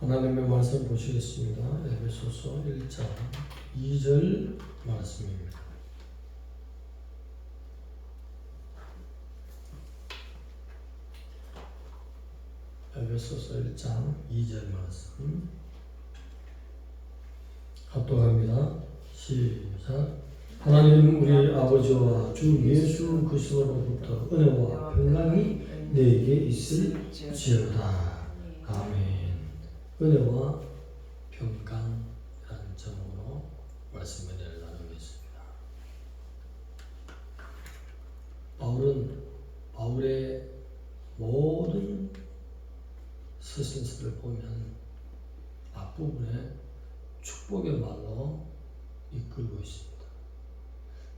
하나님의 말씀 보시겠습니다. 에베소서 1장 2절 말씀입니다. 에베소서 1장 2절 말씀 합독합니다. 시작 하나님 우리 아버지와 주 예수 그리스도로부터 은혜와 평강이 내게 있을지어다. 아멘. 은혜와 평강이라는 제목으로 말씀 은혜를 나누겠습니다. 바울은 바울의 모든 서신서를 보면 앞부분에 축복의 말로 이끌고 있습니다.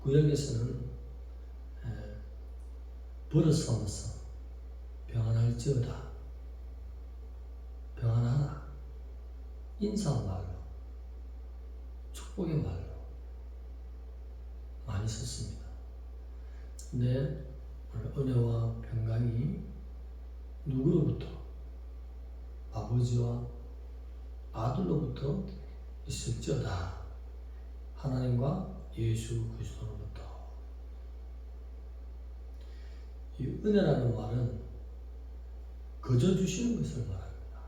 구역에서는 버릇 삼아서 평안할지어다 평안하라 인사 말로 축복의 말로 많이 썼습니다. 근데 은혜와 평강이 누구로부터 아버지와 아들로부터 있을지어다 하나님과 예수 그리스도로부터 이 은혜라는 말은 거저 주시는 것을 말합니다.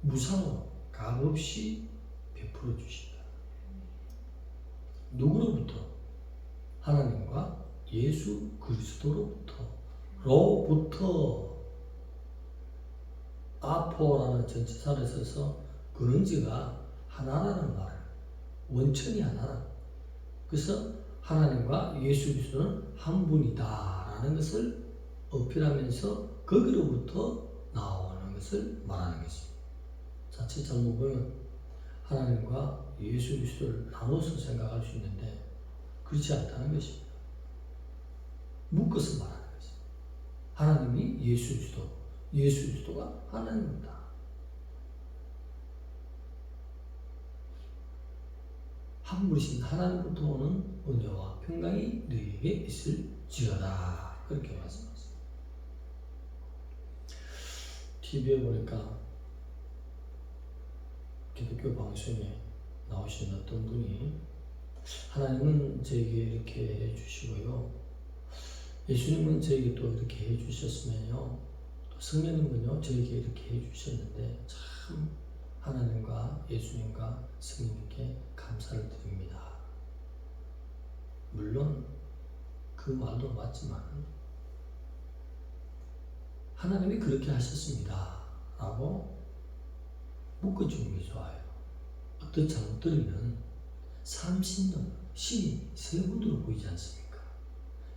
무상으로 값없이 베풀어 주신다. 누구로부터? 하나님과 예수 그리스도로부터 로부터 아포라는 전치사를 써서 그런지가 하나라는 말 원천이 하나라. 그래서 하나님과 예수 그리스도는 한 분이다라는 것을 어필하면서 거기로부터 나오는 것을 말하는 것입니다. 자칫 잘못 보면 하나님과 예수 그리스도를 나눠서 생각할 수 있는데 그렇지 않다는 것입니다. 묶어서 말하는 것입니다. 하나님이 예수 그리스도, 예수 그리스도가 하나님이다. 한 분이신 하나님부터 오는 은혜와 평강이 너희에게 있을지어다. 그렇게 말씀하셨습니다. TV에 보니까 기독교 방송에 나오신 어떤 분이 하나님은 저에게 이렇게 해주시고요. 예수님은 저에게 또 이렇게 해주셨으면요. 또 성령님은요, 저에게 이렇게 해주셨는데 참 하나님과 예수님과 성령님께 감사를 드립니다. 물론 그 말도 맞지만 하나님이 그렇게 하셨습니다. 라고 묶어주는 게 좋아요. 어떤 잘못 들으면 삼신론, 신이 세 분으로 보이지 않습니까?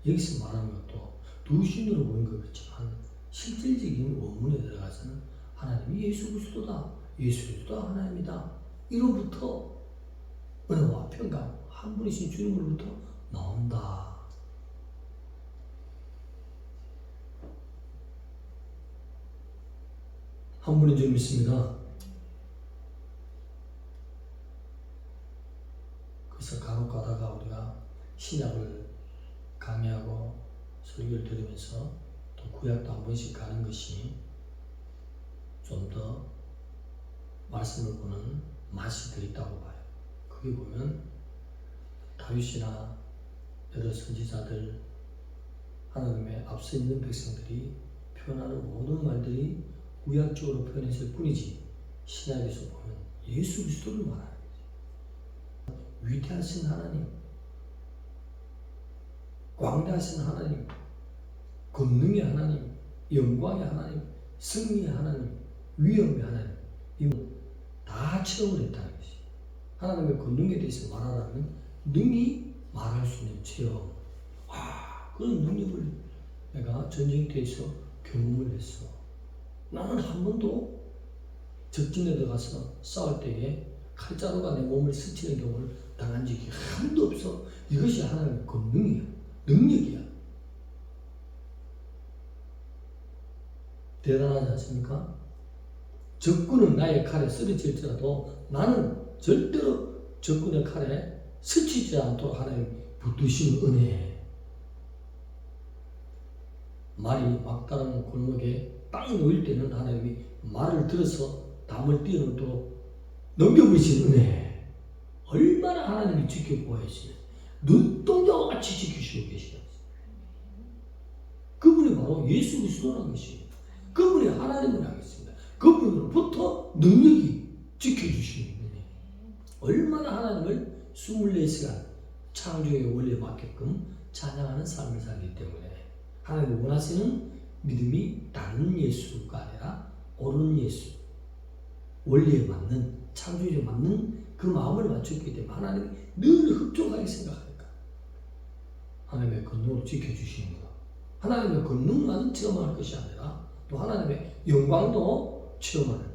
여기서 말하는 것도 두 신으로 보이는 것 같지만 실질적인 원문에 들어가서는 하나님이 예수 그리스도다. 예수 그리스도가 하나님이다. 이로부터 은혜와 평강 한 분이신 주님으로부터 나온다. 한 분인 줄 믿습니다. 그래서 간혹 가다가 우리가 신약을 강의하고 설교를 들으면서 또 구약도 한 번씩 가는 것이 좀 더 말씀을 보는 맛이 더 있다고 봐요. 거기 보면 다윗이나 여러 선지자들 하나님의 앞서 있는 백성들이 표현하는 모든 말들이 구약적으로 표현했을 뿐이지 신약에서 보면 예수 그리스도를 말하는 거지. 위대하신 하나님, 광대하신 하나님, 권능의 하나님, 영광의 하나님, 승리의 하나님, 위엄의 하나님, 이건 다 체험을 했다는 것이. 하나님의 권능에 대해서 말하라면 능히 말할 수 있는 체험. 아, 그런 능력을 내가 전쟁터에서 경험을 했어. 나는 한 번도 적진에 들어가서 싸울 때에 칼자루가 내 몸을 스치는 경우를 당한 적이 한 번도 없어. 이것이 하나님의 권능이야. 능력이야. 대단하지 않습니까? 적군은 나의 칼에 쓰러질지라도 나는 절대로 적군의 칼에 스치지 않도록 하나님 붙드시는 은혜. 말이 막다른 골목에 빵 놓일 때는 하나님이 말을 들어서 담을 뛰어넘도록 넘겨버리신 은혜 얼마나 하나님이 지켜보아시는 눈동자와 같이 지키시고 계시다. 그분이 바로 예수 그리스도라는 것이에요. 그분이 하나님을 하겠습니다. 그분으로부터 능력이 지켜주시는 은혜. 얼마나 하나님을 24시간 창조의 원리에 맞게끔 찬양하는 삶을 살기 때문에 하나님이 원하시는 믿음이 다른 예수가 아니라 옳은 예수 원리에 맞는 창조에 맞는 그 마음을 맞췄기 때문에 하나님이 늘 흡족하게 생각하니까 하나님의 권능으로 지켜주시는 것 하나님의 권능만 체험할 것이 아니라 또 하나님의 영광도 체험하는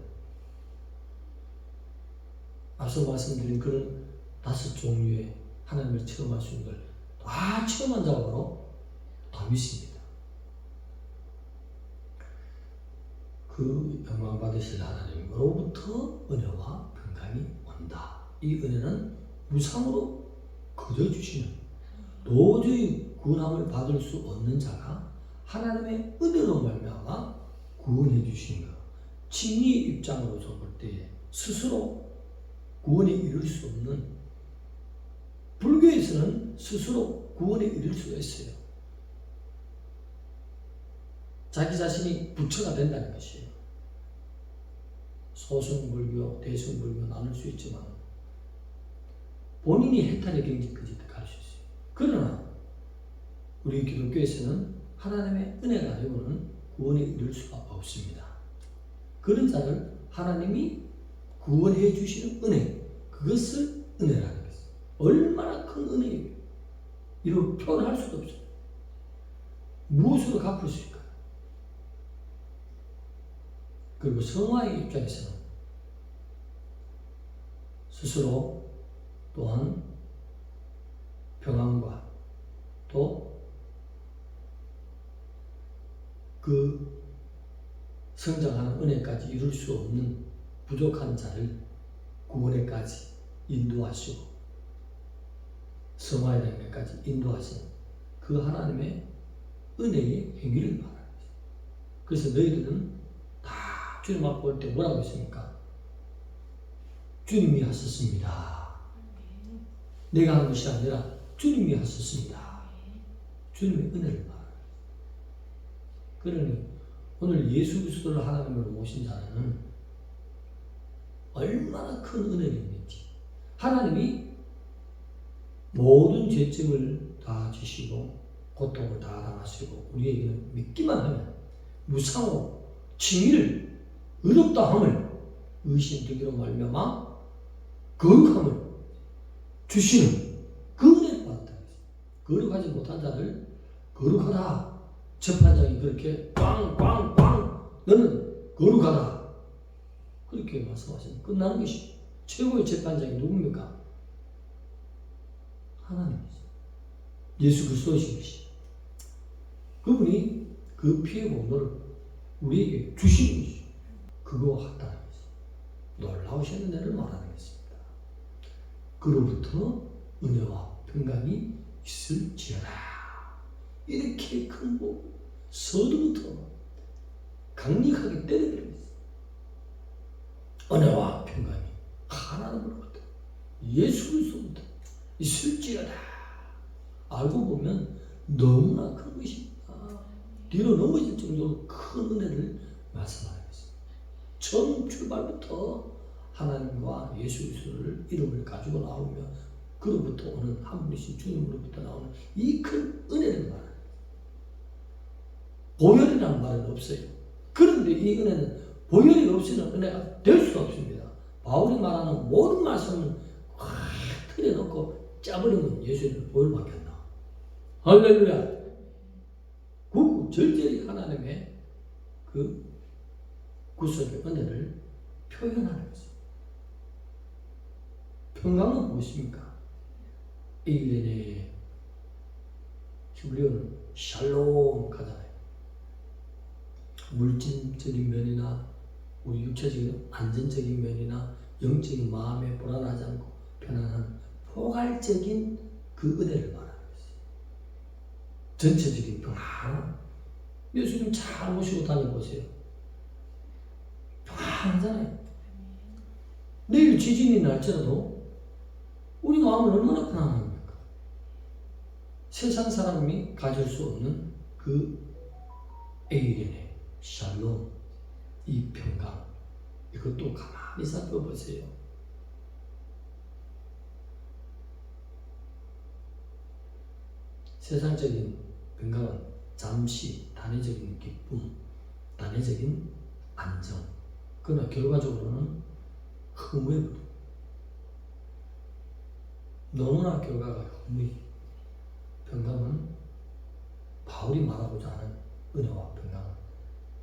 앞서 말씀드린 그런 다섯 종류의 하나님을 체험할 수 있는 걸 다 체험한 자가 바로 다윗입니다. 그 영광 받으실 하나님으로부터 은혜와 평강이 온다. 이 은혜는 무상으로 거저 주시는 도저히 구원함을 받을 수 없는 자가 하나님의 은혜로 말미암아 구원해 주신 것. 진리 입장으로서 볼 때에 스스로 구원에 이를 수 없는 불교에서는 스스로 구원에 이를 수가 있어요. 자기 자신이 부처가 된다는 것이에요. 소승불교, 대승불교 나눌 수 있지만 본인이 해탈의 경지까지. 그러나 우리 기독교에서는 하나님의 은혜가 아니고는 구원에 이를 수가 없습니다. 그런 자를 하나님이 구원해 주시는 은혜, 그것을 은혜라는 것이에요. 얼마나 큰 은혜예요. 이로 표현할 수도 없어요. 무엇으로 갚을 수 있을까? 그리고 성화의 입장에서는 스스로 또한 평안과 또 그 성장하는 은혜까지 이룰 수 없는 부족한 자를 구원에까지 인도하시고 성화의 단계까지 인도하시는 그 하나님의 은혜의 행위를 말하는 거죠. 그래서 너희들은 다 주님 앞에 올때 뭐라고 했습니까? 주님이 하셨습니다. 내가 한 것이 아니라 주님이 하셨습니다. 주님의 은혜를 거죠. 그러니 오늘 예수 그리스도를 하나님으로 모신 자는 얼마나 큰 은혜를 있는지 하나님이 모든 죄증을 다 지시고 고통을 다 당하시고 우리에게는 믿기만 하면 무상으로 칭의를 의롭다 함을 의심되기로 말미암아 거룩함을 주시는. 거룩하지 못한 자를 거룩하다. 재판장이 그렇게 꽝꽝꽝 너는 거룩하다. 그렇게 말씀하시면 끝나는 것이 최고의 재판장이 누굽니까? 하나님이죠. 예수 그리스도이신 것이. 그분이 그 피의 공로를 우리에게 주신 것이죠. 그거 같다는 것이. 놀라우신 은혜를 말하는 것입니다. 그로부터 은혜와 평강이 있을지어다. 이렇게 큰 복, 서두부터 강력하게 때려버립니다. 은혜와 평강이 하나님으로부터 예수 그리스도부터 있을지어다. 알고 보면 너무나 큰 것입니다. 뒤로 넘어질 정도로 큰 은혜를 말씀하는 것입니다. 처음 출발부터 하나님과 예수 그리스도를 이름을 가지고 나오며 그로부터 오는 한 분이신 주님으로부터 나오는 이 큰 은혜를 말하는 보혈이라는 말은 없어요. 그런데 이 은혜는 보혈이 없이는 은혜가 될 수가 없습니다. 바울이 말하는 모든 말씀은 확 틀어놓고 짜버리면 예수님은 보혈밖에 안 나와. 할렐루야. 그 절절히 하나님의 그 구속의 은혜를 표현하는 거죠. 평강은 무엇입니까? 에일렌의 히브리어는 샬롬 가잖아요. 물질적인 면이나 우리 육체적인 안전적인 면이나 영적인 마음에 불안하지 않고 편안한 포괄적인 그 은혜를 말하는 것이죠. 전체적인 평안. 예수님 잘 모시고 다녀보세요. 평안하잖아요. 내일 지진이 날지라도 우리 마음은 얼마나 편안합니까? 세상 사람이 가질 수 없는 그 에이렌의 샬롬, 이 평강, 이것도 가만히 살펴보세요. 세상적인 평강은 잠시 단회적인 기쁨, 단회적인 안정. 그러나 결과적으로는 허무해. 너무나 결과가 허무해. 평강은 바울이 말하고자 하는 은혜와 평강은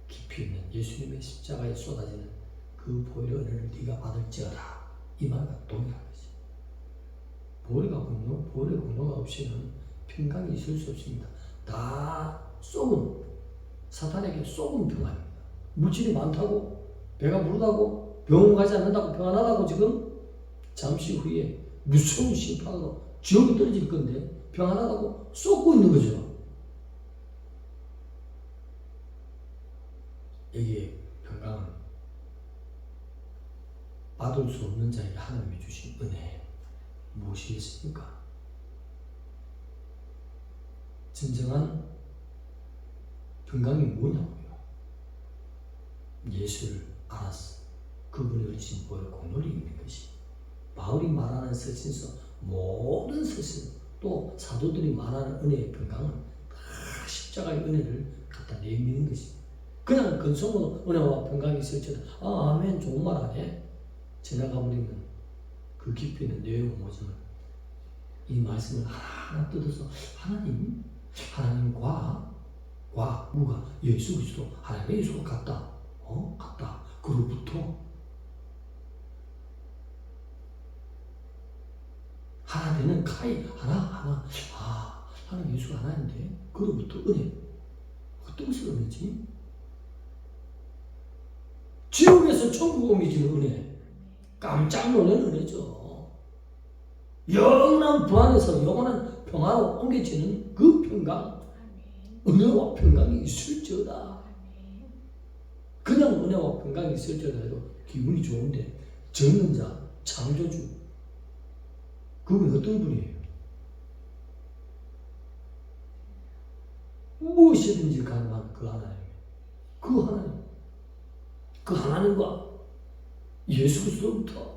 깊이 있는 예수님의 십자가에 쏟아지는 그 보혈의 은혜를 네가 받을지어다. 이 말과 동일한 것이. 보혈의 공로, 보혈의 공로가 없이는 평강이 있을 수 없습니다. 다 썩은 사탄에게 썩은 평안입니다. 물질이 많다고 배가 부르다고 병원 가지 않는다고 평안하다고 지금 잠시 후에 무서운 심판으로 지옥에 떨어질 건데 평안하다고 쏟고 있는 거죠. 여기에 평강은 받을 수 없는 자에게 하나님이 주신 은혜 무엇이겠습니까? 진정한 평강이 뭐냐고요? 예수를 알았어. 그분이 주신 보혈 공로를 있는 것이. 바울이 말하는 서신서 모든 서신 또 사도들이 말하는 은혜의 평강은 다 십자가의 은혜를 갖다 내미는 것입니다. 그냥 근성으로 은혜와 평강이 있을지라 아 아멘 좋은 말 하네. 지나가 버리면 그 깊이 있는 내용 모습을 이 말씀을 하나하나 뜯어서 하나님 하나님과 과 누가 예수 그리스도 하나님의 예수로 같다. 어 같다. 그로부터 하나 되는 카이 하나 하나. 아 하나님 예수가 하나인데 그로부터 은혜? 어떤 것을 은혜지? 지옥에서 천국 옮기지는 은혜. 깜짝 놀라는 은혜죠. 영원한 부안에서 영원한 평화로 옮겨지는 그 평강. 은혜와 평강이 있을지어다. 그냥 은혜와 평강이 있을지어다 해도 기분이 좋은데 적는 자 창조주 그분이 어떤 분이에요? 무엇이든지 가능한 그 하나님 그 하나님. 그 하나님과 예수 그리스도부터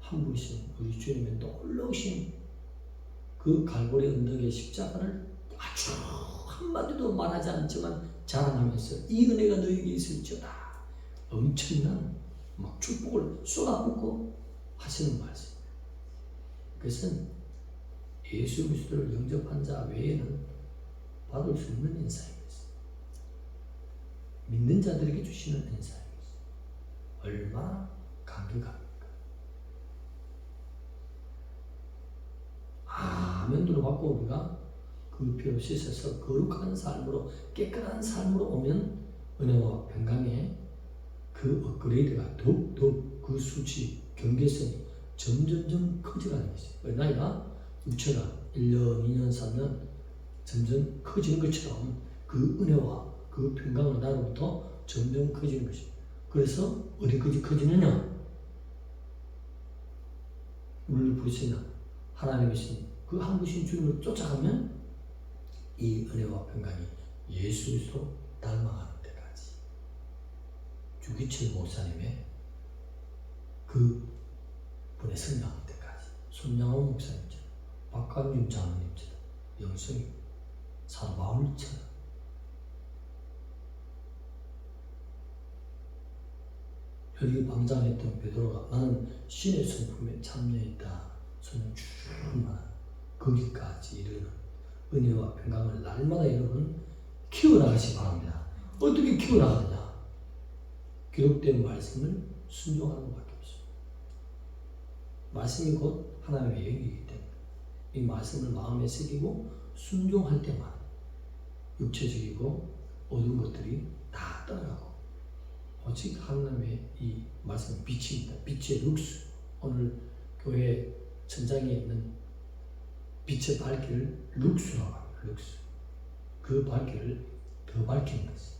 한 분이신 우리 주님의 놀라우신 그 갈보리 언덕의 십자가를 아주 한마디도 말하지 않지만 자랑하면서 이 은혜가 너에게 있을지어다. 엄청난 막 축복을 쏟아붓고 하시는 말씀. 그것은 예수 그리스도를 영접한 자 외에는 받을 수 없는 인사입니다. 믿는 자들에게 주시는 인사입니다. 얼마나 감격합니까? 아멘으로 받고 우리가 그 피로 씻어서 거룩한 삶으로 깨끗한 삶으로 오면 은혜와 평강의 그 업그레이드가 더욱더 그 수치, 경계선이 점점점 커져가는 것이죠. 나이가 육체가 1년, 2년, 3년 점점 커지는 것처럼 그 은혜와 그 평강은 나로부터 점점 커지는 것입니다. 그래서 어디까지 커지느냐? 우리를 부르시는 하나님이신 그한 분신 주님을 쫓아가면 이 은혜와 평강이 예수 그리스도 닮아가는 주기철 목사님의 그 분의 성장하는 데까지 손양호 목사님처럼 박관준 장로님처럼 영성이 사도 바울처럼 여기 방장했던 베드로가 나는 신의 성품에 참여했다. 손을 충만한 거기까지 이르는 은혜와 평강을 날마다 여러분 키워나가시 바랍니다. 어떻게 키워나가느냐? 기록된 말씀을 순종하는 것밖에 없습니다. 말씀이 곧 하나님의 얘기이기 때문에 이 말씀을 마음에 새기고 순종할 때만 육체적이고 어두운 것들이 다 떠나가고 오직 하나님의 이 말씀 빛입니다. 빛의 룩스. 오늘 교회 천장에 있는 빛의 밝기를 룩스라고 합니다. 룩스. 그 밝기를 더 밝히는 것이.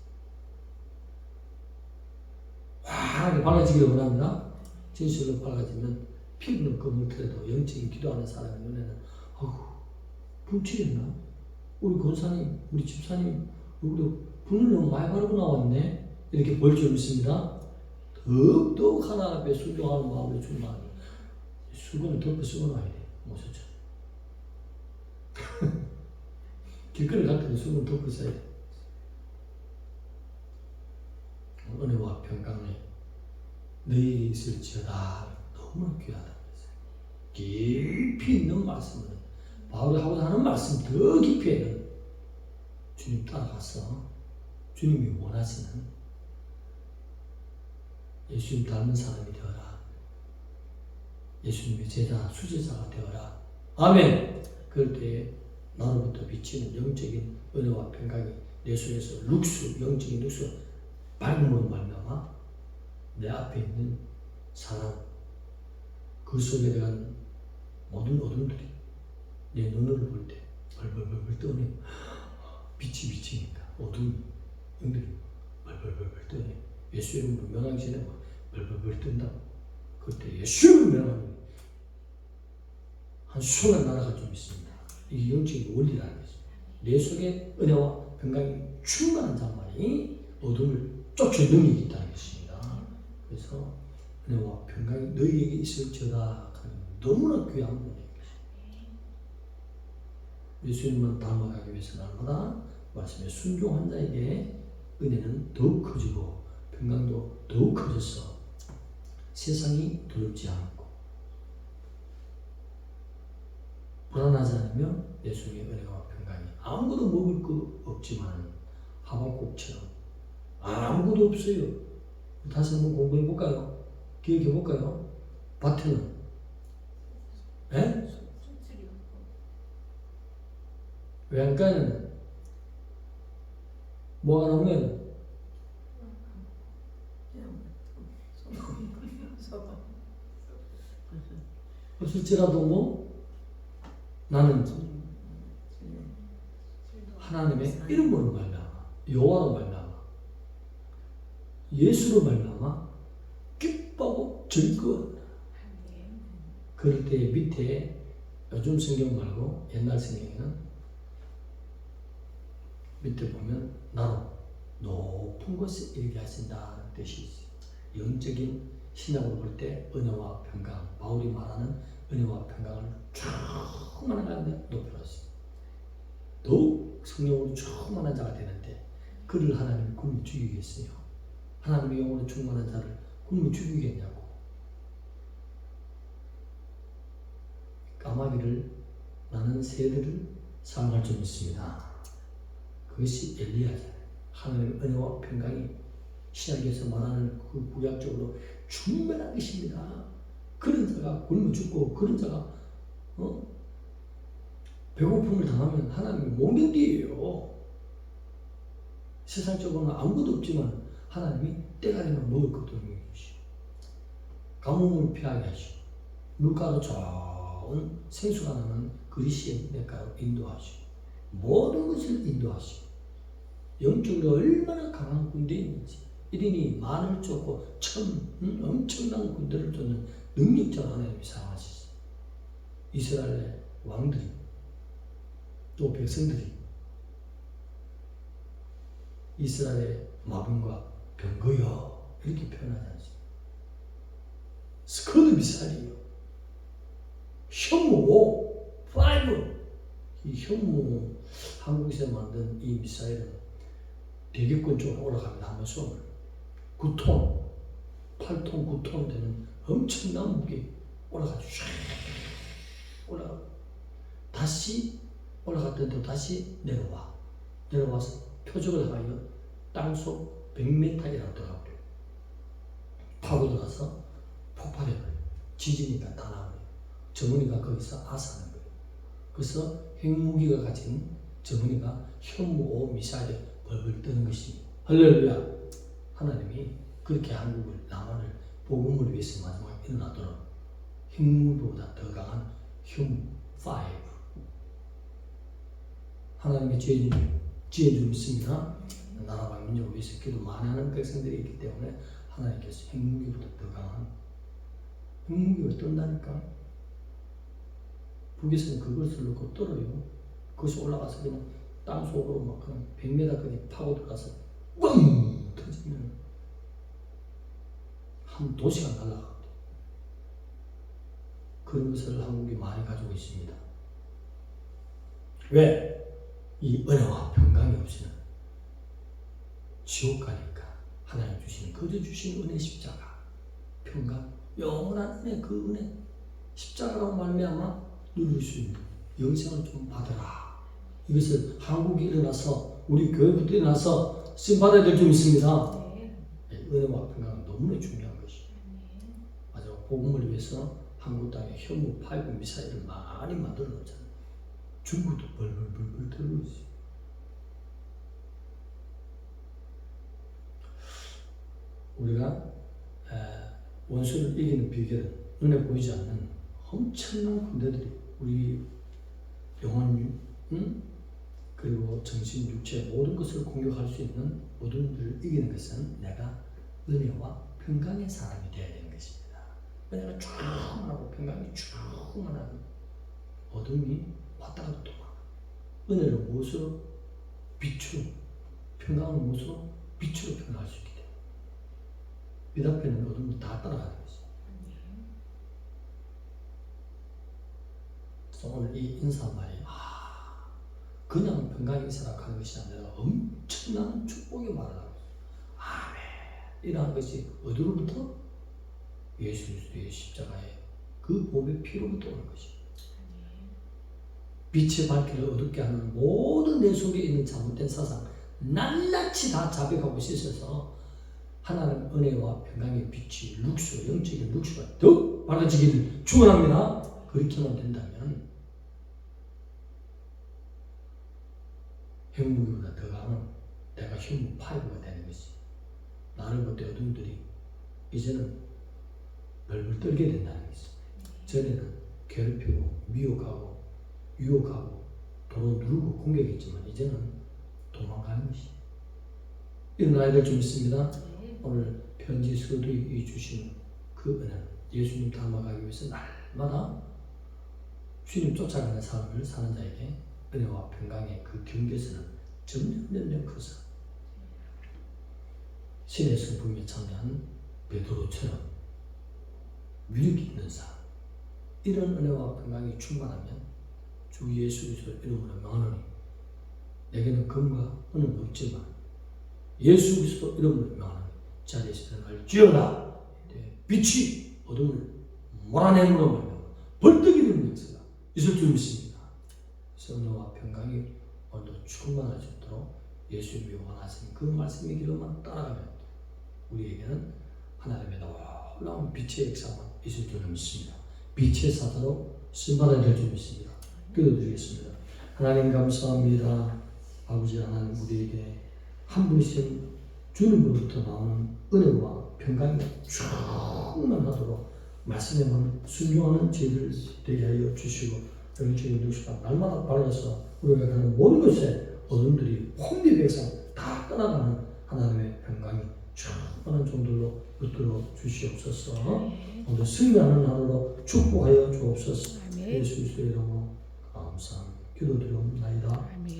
환하게 밝아지기를 원합니다. 진실로 밝아지면 피부는 검을더라도 영적인 기도하는 사람의 눈에는 어후 분취했나? 우리 권사님, 우리 집사님 얼굴에 분을 너무 많이 바르고 나왔네 이렇게 볼 줄 믿습니다. 더욱더 하나 앞에 순종하는 마음으로 충만하게 수건을 덮어 쓰고 나야 돼 모서처럼 길거리 갈 때는 수건 덮어 써야 돼 은혜와 평강에 너희에게 있을지어다. 너무나 귀하다. 깊이 있는 말씀을. 바울이 하고자 하는 말씀 더 깊이 주님 따라가서 주님이 원하시는 예수님 닮은 사람이 되어라. 예수님의 제자 수제자가 되어라. 아멘. 그럴 때 나로부터 비치는 영적인 은혜와 평강이 내 속에서 룩수 영적인 룩수 밝음으로 말미암아 내 앞에 있는 사람 그 속에 대한 모든 어둠들이 내 눈을 볼 때 벌벌벌벌 떠네. 빛이 비치니까 어둠 영들이 벌벌벌벌 떠네. 예수 이름으로 명하시네. 벌벌벌 뜬다. 그때 예수 이름으로 명하는 한 수만 나라가 좀 있습니다. 이게 영적인 원리라는 거죠 내 속에 은혜와 평강이 충만한 자만이 어둠을 쫓을 능력이 있다는 것입니다 그래서 은혜와 평강이 너희에게 있을지어다 너무나 귀한 분이에요 예수님만 닮아가기 위해서 날마다. 말씀에 순종한 자에게 은혜는 더욱 커지고 평강도 더욱 커져서 세상이 두렵지 않고. 불안하지 않으며 내 속에 은혜와 평강이 아무것도 먹을 거 없지만 하박국처럼 아무것도 없어요. 다시 한번 공부해 볼까요? 기억해 볼까요? 밭에는? 에? 외양간에는 뭐가 나오면? 없을지라도 뭐? 나는 하나님의 이름으로 말미암아. 여호와로 말미암아 예수로 말미암아 기뻐하고 즐거운 그럴 때 밑에 요즘 성경 말고 옛날 성경에는 밑에 보면 나로 높은 곳에 이르게 하신다는 뜻이 있어요. 영적인 신약으로 볼때 은혜와 평강, 바울이 말하는 은혜와 평강을 충만한 가운데 높여놨어요. 더욱 성령으로 충만한 자가 되는데 그를 하나님이 굶어 죽이겠어요. 하나님의 영으로 충만한 자를 굶어 죽이겠냐고. 까마귀를 나는 새들을 사용할 줄 믿습니다. 그것이 엘리야잖아요. 하나님의 은혜와 평강이 신약에서 말하는 그 구약적으로 충만한 것입니다. 그런 자가 굶어 죽고 그런 자가 어? 배고픔을 당하면 하나님이 모면뒤예요. 세상적으로는 아무것도 없지만 하나님이 때가 되면 먹을 것도 것이 가뭄을 피하게 하시고 물가로 좋은 생수가 나는 그리시의 냇가로 인도하시고 모든 것을 인도하시고 영적으로 얼마나 강한 군대인지 1인이 만을 쫓고 천 음, 엄청난 군대를 쫓는 능력자 하나님이 사용하시죠. 이스라엘의 왕들이 또 백성들이 이스라엘의 마병과 병거여 이렇게 표현하지. 스커드 미사일이요. 현무 5. 이 현무 한국에서 만든 이 미사일은 대기권 쪽으로 올라갑니다. 한번 쏘면 9톤, 8톤, 9톤 되는 엄청난 무게 올라가죠. 쫙 올라가. 다시 올라갔더니 다시 내려와. 내려와서 표적을 하여 땅속 100m이라도 들어가 버려요. 파고 들어가서 폭발해버려요. 지진이 나타나버려요. 정은이가 거기서 아사하는 거예요. 그래서 핵무기가 가진 정은이가 현무 미사일에 벌벌 뜨는 것입니다. 할렐루야. 하나님이 그렇게 한국을 남한을 복음을 위해서 마지막에 일어나도록 핵무기보다 더 강한 흉5 하나님의 좀 지혜 좀 있습니다. 나라와 민족을 위해서 기도 많이 하는 백성들이 있기 때문에 하나님께서 핵무기보다 더 강한 핵무기가 뜬다니까. 북에서는 그것을 놓고 떨어요 그것이 올라가서 그냥 땅 속으로 막 그냥 100m까지 파고 들어가서 뻥 터지면 한 도시가 날아가거든. 그런 것을 한국이 많이 가지고 있습니다. 왜? 이 은혜와 평강이 없이는 지옥 가니까 하나님 주신 거저 주신 은혜 십자가. 평강 영원한 은혜 그 은혜. 십자가로 말미암아 누릴 수 있는 영생을 좀 받으라. 이것을 한국이 일어나서 우리 교회부터 일어나서 쓰임 받아야 될점 있습니다. 네. 은혜와 평강은 너무나 중요한 것이 맞아 복음을 위해서 한국 땅에 현무 파이브 미사일을 많이 만들어 놓잖아요. 중국도 벌벌벌벌 들고 있어요 우리가 에, 원수를 이기는 비결은 눈에 보이지 않는 엄청난 군대들이 우리 영혼, 음? 그리고 정신, 육체 모든 것을 공격할 수 있는 모든 것을 이기는 것은 내가 은혜와 평강의 사람이 되어야 되는 것입니다. 은혜가 충만하고 평강이 충만한 어둠이 왔다 갔다 도망가. 은혜를 무엇으로? 빛으로. 평강은 무엇으로? 빛으로 평강할 수 때문에. 빛 앞에는 어둠은 다 따라가는 것이. 그래서 오늘 이 인사말이 아 그냥 평강 인사라 하는 것이 아니라 엄청난 하고 있어요. 아멘. 이러한 것이 어디로부터? 예수 그리스도의 십자가의 그 몸의 피로부터 오는 것입니다. 빛의 밝기를 어둡게 하는 모든 내 속에 있는 잘못된 사상 낱낱이 다 자백하고 씻어서 하나님 은혜와 평강의 빛이 룩스 영적인 룩스가 더 밝아지기를 축원합니다. 그렇게만 된다면 핵무기보다 더 강한 내가 힘 파이브가 되는 것이 나를 볼때 어둠들이 이제는 벌벌 떨게 된다는 것이 전에는 괴롭히고 미혹하고 유혹하고 도로 누르고 공격했지만 이제는 도망가는 것이 일어나야 될좀 있습니다. 네. 오늘 편지 서두이 주신 그 은혜는 예수님 닮아가기 위해서 날마다 주님 쫓아가는 삶을 사는 자에게 은혜와 평강의 그 경계선은 점점 점점 커서 신의 성품에 참여한 베드로처럼 위력 있는 삶 이런 은혜와 평강이 충만하면 주 예수 그리스도 이름으로 명하노니 내게는 금과 은은 없지만 예수 그리스도 이름으로 명하노니 자리에서 일어날지어다 네, 빛이 어둠을 몰아내므로 말미암아 벌떡이 되는 역사가 있을 줄 믿습니다. 성령과 평강이 오늘도 충만할 수 있도록 예수님이 원하신 그 말씀의 길로만 따라가면 우리에게는 하나님의 놀라운 빛의 역사만 있을 줄 믿습니다. 빛의 사자로 신받아야 될줄 믿습니다. 기도드리겠습니다. 하나님 감사합니다. 아버지 하나님 우리에게 한 분이신 주님으로부터 나오는 은혜와 평강이 충만하도록 말씀에만 순종하는 저희들 되게 하여 주시고 영적인 누수가 날마다 밝아서 우리가 가는 모든 것에 어둠들이 혼비백산 다 떠나가는 하나님의 평강이 충만한 정도로 붙들어 주시옵소서 오늘 승리하는 하루로 축복하여 주옵소서. 예수 그리스도의 이름으로 감사합니다 기도드리옵나이다. 아멘